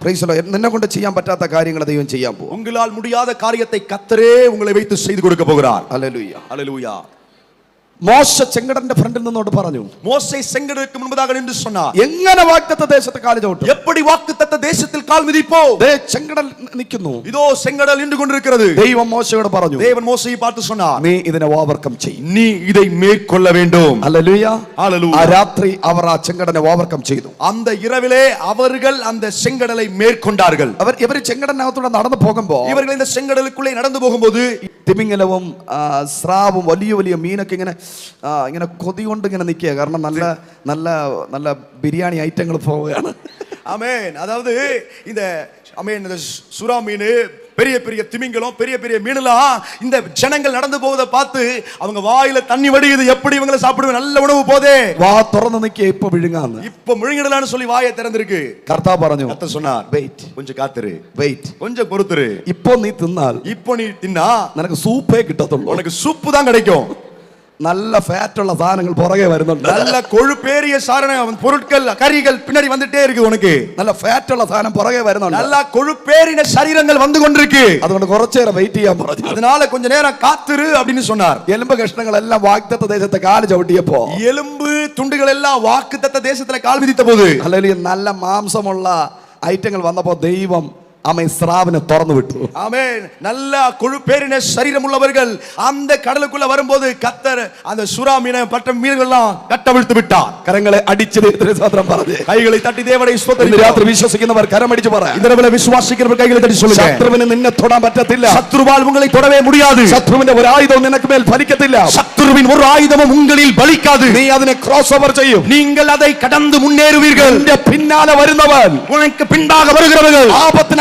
എന്നെ കൊണ്ട് ചെയ്യാൻ പറ്റാത്ത കാര്യങ്ങൾ ദൈവം ചെയ്യാൻ പോകും ഉങ്ങളാൽ മുടിയാത്ത കാര്യത്തെ കത്തരേ ഉങ്ങളെ വെയ്ത്ത് ചെയ്തു കൊടുക്ക പോകാർ അലലുയ്യ അലലുയ്യ മോശ ചെങ്കടന്റെ ഫ്രണ്ടിൽ നിന്നോട് പറഞ്ഞു மோசே செங்கடலுக்கு முன்பதாக நின்று சொன்னார் എങ്ങനെ വാഗ്ദത്ത ദേശത്ത് കാല് ചവിട്ടും எப்படி வாக்குத்தத்த தேசத்தில் கால் மிதிப்போ ദേ ചെങ്കടൽ നിൽക്കുന്നു இதோ செங்கடல் நின்று கொண்டிருக்கிறது ദൈവം മോശയോട് പറഞ്ഞു தேவன் மோசையை பார்த்து சொன்னார் നീ ഇതിനെ ഓവർകം ചെയ്യും நீ இதை மேற்கொள்ள வேண்டும் ഹല്ലേലൂയ Hallelujah. ആ രാത്രി അവർ ആ ചെങ്കടനെ ഓവർകം ചെയ്തു அந்த இரவிலே அவர்கள் அந்த செங்கடலை மேற்கொண்டார்கள் അവർ ഇവർ ചെങ്കടനകത്തൂടെ നടന്നു പോകുമ്പോ இவர்கள் இந்த செங்கடலுக்குள்ளே நடந்து போகும்போது തിമിംഗലവും സ്രാവും വലിയ വലിയ മീനൊക്കെ ഇങ്ങനെ ഇങ്ങനെ കൊതി കൊണ്ട് ഇങ്ങനെ നിൽക്കുക കാരണം നല്ല നല്ല നല്ല ബിരിയാണി ഐറ്റങ്ങൾ പോവുകയാണ് അമേൻ അതായത് ഇത് അമേൻ സുറാ മീൻ பெரிய பெரிய திமிங்கலம் பெரிய பெரிய மீனெல்லாம் இந்த ஜனங்கள் நடந்து போவதை பார்த்து அவங்க வாயில தண்ணி வடியுது எப்படி இவங்களை சாப்பிடுவேன் நல்ல உணவு போதே വാ തുറന്ന് നിൽക്കുക ഇപ്പൊ വിഴുങ്ങാന്ന് இப்ப முழுங்கிடலான்னு சொல்லி வாயை திறந்திருக்கு കർത്താവ് പറഞ്ഞു கத்த சொன்னார் വെയിറ്റ് கொஞ்சம் காத்துரு വെയിറ്റ് கொஞ்சம் பொறுத்துரு ഇപ്പൊ നീ തിന്നാൽ இப்போ நீ தின்னா നിനക്ക് സൂപ്പേ കിട്ടത്തുള്ളൂ உனக்கு சூப்பு தான் கிடைக்கும் നല്ല ഫാറ്റ് ഉള്ള സാധനങ്ങൾ പുറകെ വരുന്നുണ്ട് நல்ல கொழுப்பேறிய சாரண பொருட்கள் கறிகள் பின்னாடி வந்துட்டே இருக்கு உனக்கு നല്ല ഫാറ്റ് ഉള്ള സാധനം പുറകെ വരുന്നുണ്ട് நல்லா கொழுப்பேறின சரீரங்கள் வந்து கொண்டிருக்கு അതുകൊണ്ട് കുറച്ചു നേരം വെയിറ്റ് ചെയ്യാൻ പറഞ്ഞു அதனால கொஞ்ச நேரம் காத்துரு அப்படின்னு சொன்னார் എലുമ്പ് കഷ്ണങ്ങളെല്ലാം വാഗ്ദത്ത ദേശത്തെ കാല് ചവിട്ടിയപ്പോ எலும்பு துண்டுகள் எல்லாம் வாக்குத்தத்த தேசத்துல கால் மிதித்த போது അല്ലെങ്കിൽ നല്ല മാംസമുള്ള ഐറ്റങ്ങൾ വന്നപ്പോ ദൈവം അമ്മ സ്രാവിനെ തുറന്നു വിട്ടു ஆமென் நல்ல கொழுப்பேறின சரீரம் உள்ளவர்கள் அந்த கடலுக்குள்ள வரும்போது கத்தர் அந்த சுறா மீனை பட்ட மீன்கள் எல்லாம் கட்டவிழ்த்து விட்டார் കരങ്ങളെ അടിച്ച് ദൈവത്തിന് സ്തോത്രം പറഞ്ഞ് கைகளை தட்டி தேவனை ഇന്ന് ஸ்தோத்திரிக்கிறோம். രാത്രി വിശ്വസിക്കുന്നവർ കരമടിച്ച് പറ இந்த இரவுல விசுவாசிக்கிறவர் கைகளை தட்டி சொல்லுங்க ശത്രുവിന് നിന്നെ തൊടാൻ പറ്റത്തില്ല சத்ருவால் உங்களை தொடவே முடியாது ശത്രുവിന്റെ ഒരു ആയുധവും നിനക്ക് മേൽ ഫലിക്കത്തില്ല சத்ருவின் ஒரு ஆயுதமும் உங்களில் பலிக்காது നീ അതിനെ ക്രോസ് ഓവർ ചെയ്യും நீங்கள் அதை கடந்து முன்னேறுவீர்கள் നിന്റെ പിന്നാലെ വരുന്നവൻ உனக்கு பின்பாக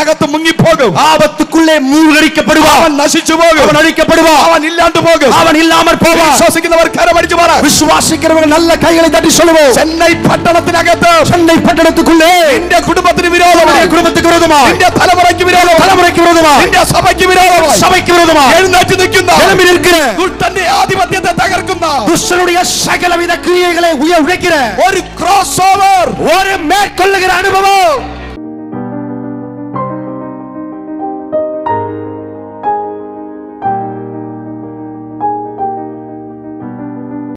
உலகத்து முங்கி போகும். ஆபத்துக்குள்ளே மூழ்கடிக்கப்படுவான். அவன் நசிச்சு போகும். அவன் அழிக்கப்படுவான் அவன் இல்லாண்டு போகும். அவன் இல்லாமல் போவான். விசுவாசிக்கிறவர் கரமடிச்சு வர விசுவாசிக்கிறவங்க நல்ல கைகளை தட்டி சொல்லுவோம். சென்னை பட்டணத்தின் அகத்து சென்னை பட்டணத்துக்குள்ளே. இந்த குடும்பத்தின் விரோதம் குடும்பத்துக்கு விரோதமா இந்த தலைமுறைக்கு விரோதம் தலைமுறைக்கு விரோதமா இந்த சபைக்கு விரோதம் சபைக்கு விரோதமா எழுந்தாச்சு நிற்கும் எழும்பி நிற்கிற தன்னை ஆதிபத்தியத்தை தகர்க்கும் துஷ்டனுடைய சகலவித கிரியைகளை உயர் உழைக்கிற ஒரு கிராஸ் ஓவர் ஒரு மேற்கொள்ளுகிற அனுபவம்.